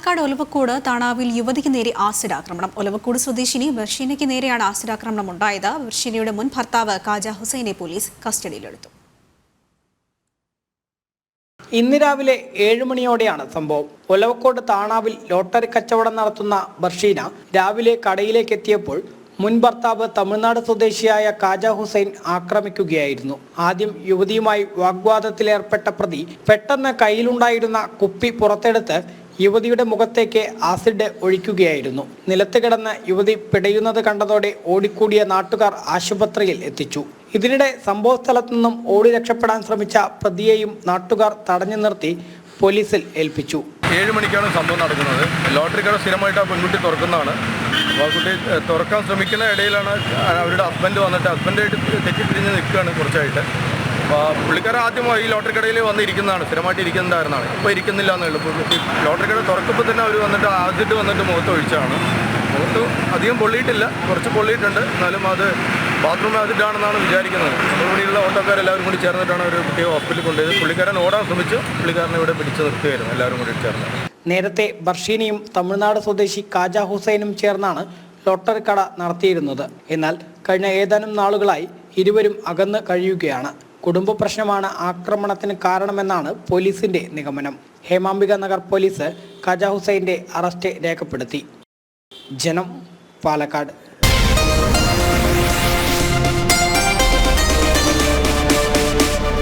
പാലക്കാട് ഒലവക്കോട് താണാവിൽ യുവതിക്ക് നേരെ ആസിഡ് ആക്രമണം ഒലവക്കോട് സ്വദേശിനി ബർഷീനയ്ക്ക് നേരെയാണ് ആസിഡ് ആക്രമണം ഉണ്ടായത്. ബർഷീനയുടെ മുൻ ഭർത്താവ് കാജ ഹുസൈനെ പോലീസ് കസ്റ്റഡിയിലെടുത്തു. ഇന്ന് രാവിലെ ഏഴ് മണിയോടെയാണ് സംഭവം. ഒലവക്കോട് താണാവിൽ ലോട്ടറി കച്ചവടം നടത്തുന്ന ബർഷീന രാവിലെ കടയിലേക്ക് എത്തിയപ്പോൾ മുൻ ഭർത്താവ് തമിഴ്നാട് സ്വദേശിയായ കാജ ഹുസൈൻ ആക്രമിക്കുകയായിരുന്നു. ആദ്യം യുവതിയുമായി വാഗ്വാദത്തിലേർപ്പെട്ട പ്രതി പെട്ടെന്ന് കയ്യിലുണ്ടായിരുന്ന കുപ്പി പുറത്തെടുത്ത് യുവതിയുടെ മുഖത്തേക്ക് ആസിഡ് ഒഴിക്കുകയായിരുന്നു. നിലത്ത് കിടന്ന് യുവതി പിടയുന്നത് കണ്ടതോടെ ഓടിക്കൂടിയ നാട്ടുകാർ ആശുപത്രിയിൽ എത്തിച്ചു. ഇതിനിടെ സംഭവസ്ഥലത്തു നിന്നും ഓടി രക്ഷപ്പെടാൻ ശ്രമിച്ച പ്രതിയെയും നാട്ടുകാർ തടഞ്ഞു നിർത്തി പോലീസിൽ ഏൽപ്പിച്ചു. ഏഴ് മണിക്കാണ് സംഭവം നടക്കുന്നത്. ലോട്ടറി കട സ്ഥിരമായിട്ട് ആ പെൺകുട്ടി തുറക്കുന്നതാണ്. ആ കുട്ടി തുറക്കാൻ ശ്രമിക്കുന്ന ഇടയിലാണ് അവരുടെ ഹസ്ബൻഡ് വന്നിട്ട് ഹസ്ബൻഡായിട്ട് തെറ്റിപ്പിരിഞ്ഞ് നിൽക്കുകയാണ് കുറച്ചായിട്ട്. അപ്പോൾ പുള്ളിക്കാരൻ ആദ്യം ഈ ലോട്ടറി കടയിൽ വന്നിരിക്കുന്നതാണ് സ്ഥിരമായിട്ട് ഇരിക്കുന്നതായിരുന്നാണ്. ഇപ്പോൾ ഇരിക്കുന്നില്ല എന്നുള്ളൂ ഇപ്പോൾ ലോട്ടറി കട തുറക്കുമ്പോൾ തന്നെ അവർ വന്നിട്ട് ആദ്യമായിട്ട് വന്നിട്ട് മുഖത്ത് ഒഴിച്ചാണ്. മുഖത്ത് അധികം പൊള്ളിയിട്ടില്ല. കുറച്ച് പൊള്ളിയിട്ടുണ്ട്. എന്നാലും അത് ബാത്റൂം ആസിഡാണെന്നാണ് വിചാരിക്കുന്നത്. ഇവിടെയുള്ള ഓട്ടോക്കാരെല്ലാവരും കൂടി ചേർന്നിട്ടാണ് ഒരു കുട്ടിയെ ഹോസ്പിറ്റലിൽ കൊണ്ടുപോയത്. പുള്ളിക്കാരൻ ഓടാൻ ശ്രമിച്ചു. പുള്ളിക്കാരനെ ഇവിടെ പിടിച്ചു നിർത്തുകയായിരുന്നു. എല്ലാവരും കൂടി ചേർന്ന്. നേരത്തെ ബർഷീനിയും തമിഴ്നാട് സ്വദേശി കാജ ഹുസൈനും ചേർന്നാണ് ലോട്ടറി കട നടത്തിയിരുന്നത്. എന്നാൽ കഴിഞ്ഞ ഏതാനും നാളുകളായി ഇരുവരും അകന്ന് കഴിയുകയാണ്. കുടുംബ പ്രശ്നമാണ് ആക്രമണത്തിന് കാരണമെന്നാണ് പോലീസിന്റെ നിഗമനം. ഹേമാംബിക നഗർ പോലീസ് ഖജാ ഹുസൈന്റെ അറസ്റ്റ് രേഖപ്പെടുത്തി. ജനം പാലക്കാട്.